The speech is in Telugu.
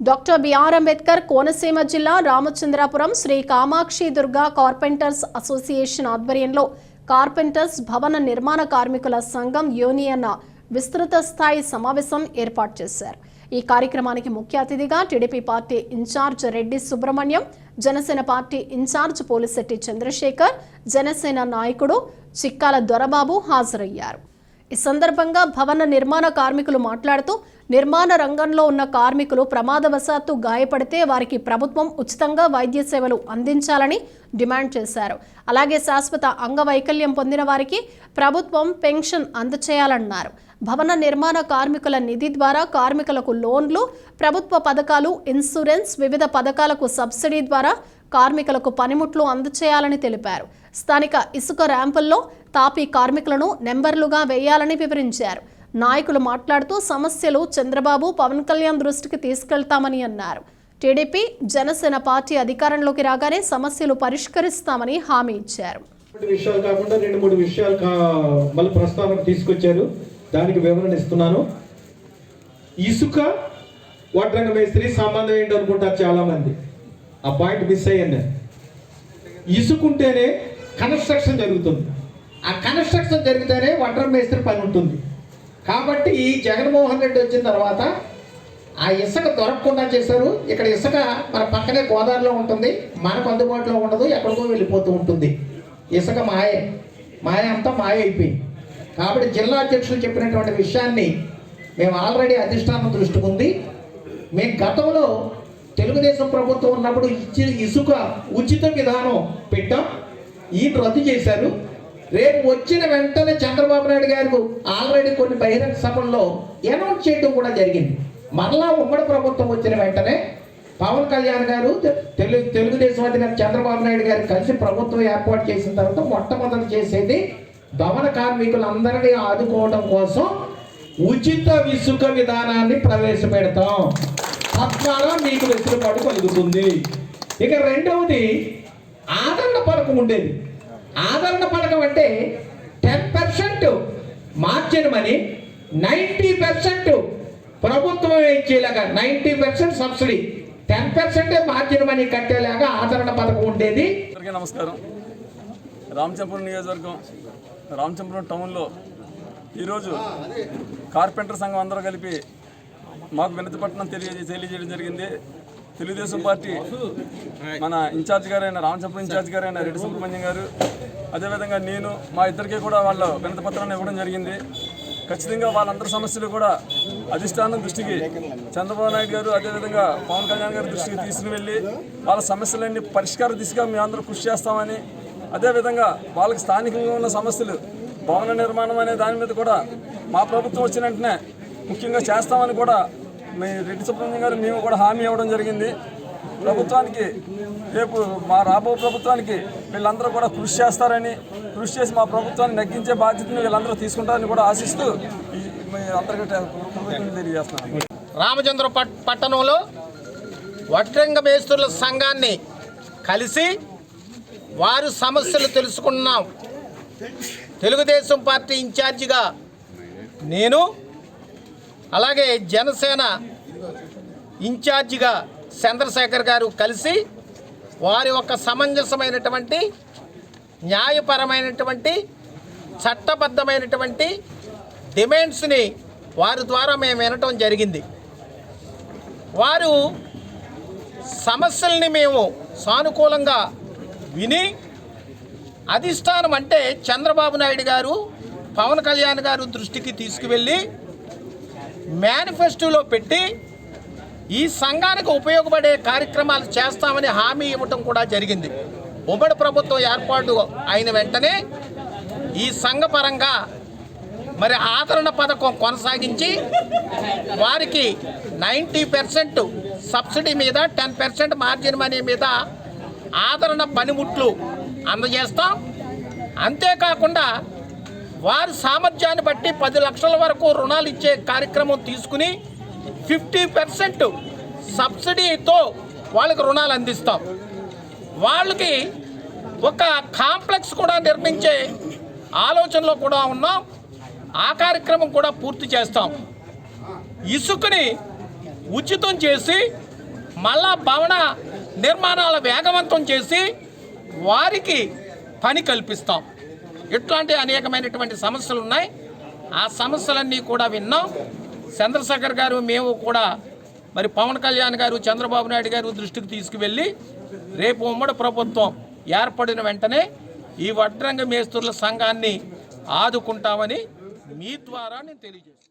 డాక్టర్ బిఆర్ అంబేద్కర్ కోనసీమ జిల్లా రామచంద్రాపురం శ్రీ కామాక్షి దుర్గా కార్పెంటర్స్ అసోసియేషన్ ఆధ్వర్యంలో కార్పెంటర్స్ భవన నిర్మాణ కార్మికుల సంఘం యూనియన్ విస్తృత స్థాయి సమావేశం ఏర్పాటు చేశారు. ఈ కార్యక్రమానికి ముఖ్య అతిథిగా TDP party incharge Reddy Subrahmanyam Janasena party incharge Polisetti Chandrasekhar Janasena నాయకుడు చిక్కాల దొరబాబు హాజరయ్యారు. ఈ సందర్భంగా భవన నిర్మాణ కార్మికులు మాట్లాడుతూ నిర్మాణ రంగంలో ఉన్న కార్మికులు ప్రమాదవశాత్తు గాయపడితే వారికి ప్రభుత్వం ఉచితంగా వైద్య సేవలు అందించాలని డిమాండ్ చేశారు. అలాగే శాశ్వత అంగవైకల్యం పొందిన వారికి ప్రభుత్వం పెన్షన్ అందచేయాలన్నారు. భవన నిర్మాణ కార్మికుల నిధి ద్వారా కార్మికులకు లోన్లు ప్రభుత్వ పథకాలు ఇన్సూరెన్స్ వివిధ పథకాలకు సబ్సిడీ ద్వారా కార్మికులకు పనిముట్లు అందచేయాలని తెలిపారు. స్థానిక ఇసుక ర్యాంపుల్లో తాపీ కార్మికులను నెంబర్లుగా వేయాలని వివరించారు. నాయకులు మాట్లాడుతూ సమస్యలు చంద్రబాబు పవన్ కళ్యాణ్ దృష్టికి తీసుకెళ్తామని అన్నారు. టీడీపీ జనసేన పార్టీ అధికారంలోకి రాగానే సమస్యలు పరిష్కరిస్తామని హామీ ఇచ్చారు. విషయాలు కాకుండా రెండు మూడు విషయాలు మళ్ళీ ప్రస్తావన తీసుకొచ్చారు. దానికి వివరణ ఇస్తున్నాను. ఇసుక వడ్రంగ మేస్త్రి సంబంధం ఏంటి అనుకుంటారు చాలా మంది ఆ పాయింట్ మిస్ అయ్యండి ఇసుకుంటేనే కన్స్ట్రక్షన్ జరుగుతుంది. ఆ కన్స్ట్రక్షన్ జరిగితేనే వడ్రంగ మేస్త్రి పని ఉంటుంది. కాబట్టి ఈ జగన్మోహన్ రెడ్డి వచ్చిన తర్వాత ఆ ఇసుక దొరకకుండా చేశారు. ఇక్కడ ఇసుక మన పక్కనే గోదావరిలో ఉంటుంది. మనకు అందుబాటులో ఉండదు. ఎక్కడికో వెళ్ళిపోతూ ఉంటుంది. ఇసుక మాయే. మాయ అంతా మాయ అయిపోయింది. కాబట్టి జిల్లా అధ్యక్షులు చెప్పినటువంటి విషయాన్ని మేము ఆల్రెడీ అధిష్టానం దృష్టికి ఉంది. మేము గతంలో తెలుగుదేశం ప్రభుత్వం ఉన్నప్పుడు ఇచ్చి ఇసుక ఉచిత విధానం పెట్టాం. ఈయన రద్దు చేశారు. రేపు వచ్చిన వెంటనే చంద్రబాబు నాయుడు గారు ఆల్రెడీ కొన్ని బహిరంగ సభల్లో అనౌన్స్ చేయడం కూడా జరిగింది. మరలా ఉమ్మడి ప్రభుత్వం వచ్చిన వెంటనే పవన్ కళ్యాణ్ గారు తెలు తెలుగుదేశం అధినేత చంద్రబాబు నాయుడు గారు కలిసి ప్రభుత్వం ఏర్పాటు చేసిన తర్వాత మొట్టమొదటి చేసేది భవన కార్మికులందరినీ ఆదుకోవడం కోసం ఉచిత ఇసుక విధానాన్ని ప్రవేశపెడతాం. తద్వారా మీకు వెసులుబాటు కలుగుతుంది. ఇక రెండవది ఆదరణ పథకం ఉండేది. ఆదరణ పథకం అంటే ten percent margin money ninety percent ప్రభుత్వం ఇచ్చేలాగా నైంటీ పర్సెంట్ సబ్సిడీ టెన్ పర్సెంటే మార్జిన్ మనీ కట్టేలాగా ఆదరణ పథకం ఉండేది. నమస్కారం. రామచంపురం నియోజకవర్గం రామచంపురం టౌన్లో ఈరోజు కార్పెంటర్ సంఘం అందరూ కలిపి మాకు వినతిపట్నం తెలియజే తెలియజేయడం జరిగింది. తెలుగుదేశం పార్టీ మన ఇన్ఛార్జ్ గారైన రామచంద్ర ఇన్ఛార్జ్ గారైన రెడ్డి సుబ్రహ్మణ్యం గారు అదేవిధంగా నేను మా ఇద్దరికి కూడా వాళ్ళ వినతిపత్రాన్ని ఇవ్వడం జరిగింది. ఖచ్చితంగా వాళ్ళందరి సమస్యలు కూడా అధిష్టానం దృష్టికి చంద్రబాబు నాయుడు గారు అదేవిధంగా పవన్ కళ్యాణ్ గారి దృష్టికి తీసుకుని వెళ్ళి వాళ్ళ సమస్యలన్నీ పరిష్కార దిశగా మేము అందరూ కృషి చేస్తామని అదేవిధంగా వాళ్ళకి స్థానికంగా ఉన్న సమస్యలు భవన నిర్మాణం అనే దాని మీద కూడా మా ప్రభుత్వం వచ్చిన వెంటనే ముఖ్యంగా చేస్తామని కూడా మీ రెడ్డి సుబ్రహ్మణ్యం గారు మేము కూడా హామీ ఇవ్వడం జరిగింది. ప్రభుత్వానికి రేపు మా రాబో ప్రభుత్వానికి వీళ్ళందరూ కూడా కృషి చేస్తారని కృషి చేసి మా ప్రభుత్వాన్ని నగ్గించే బాధ్యతను వీళ్ళందరూ తీసుకుంటారని కూడా ఆశిస్తూ అందరికీ తెలియజేస్తున్నాను. రామచంద్ర పట్- పట్టణంలో వడ్రంగ మేస్తుల సంఘాన్ని కలిసి వారి సమస్యలు తెలుసుకున్నాం. తెలుగుదేశం పార్టీ ఇన్ఛార్జిగా నేను అలాగే జనసేన ఇన్ఛార్జిగా చంద్రశేఖర్ గారు కలిసి వారి యొక్క సమంజసమైనటువంటి న్యాయపరమైనటువంటి చట్టబద్ధమైనటువంటి డిమాండ్స్ని వారి ద్వారా మేము వినటం జరిగింది. వారు సమస్యల్ని మేము సానుకూలంగా విని అధిష్టానం అంటే చంద్రబాబు నాయుడు గారు పవన్ కళ్యాణ్ గారు దృష్టికి తీసుకువెళ్ళి మేనిఫెస్టోలో పెట్టి ఈ సంఘానికి ఉపయోగపడే కార్యక్రమాలు చేస్తామని హామీ ఇవ్వటం కూడా జరిగింది. ఉమ్మడి ప్రభుత్వం ఏర్పాటు అయిన వెంటనే ఈ సంఘపరంగా మరి ఆదరణ పథకం కొనసాగించి వారికి నైంటీ పర్సెంట్ సబ్సిడీ మీద టెన్ పర్సెంట్ మార్జిన్ మనీ మీద ఆదరణ పనిముట్లు అందజేస్తాం. అంతేకాకుండా వారి సామర్థ్యాన్ని బట్టి పది లక్షల వరకు రుణాలు ఇచ్చే కార్యక్రమం తీసుకుని ఫిఫ్టీ పర్సెంట్ సబ్సిడీతో వాళ్ళకి రుణాలు అందిస్తాం. వాళ్ళకి ఒక కాంప్లెక్స్ కూడా నిర్మించే ఆలోచనలో కూడా ఉన్నాం. ఆ కార్యక్రమం కూడా పూర్తి చేస్తాం. ఇసుకని ఉచితం చేసి మళ్ళా భవన నిర్మాణాల వేగవంతం చేసి వారికి పని కల్పిస్తాం. ఇట్లాంటి అనేకమైనటువంటి సమస్యలు ఉన్నాయి. ఆ సమస్యలన్నీ కూడా విన్నాం. చంద్రశేఖర్ గారు మేము కూడా మరి పవన్ కళ్యాణ్ గారు చంద్రబాబు నాయుడు గారు దృష్టికి తీసుకువెళ్ళి రేపు ఉమ్మడి ప్రభుత్వం ఏర్పడిన వెంటనే ఈ వడ్రంగ మేస్తుల సంఘాన్ని ఆదుకుంటామని మీ ద్వారా నేను తెలియజేస్తాను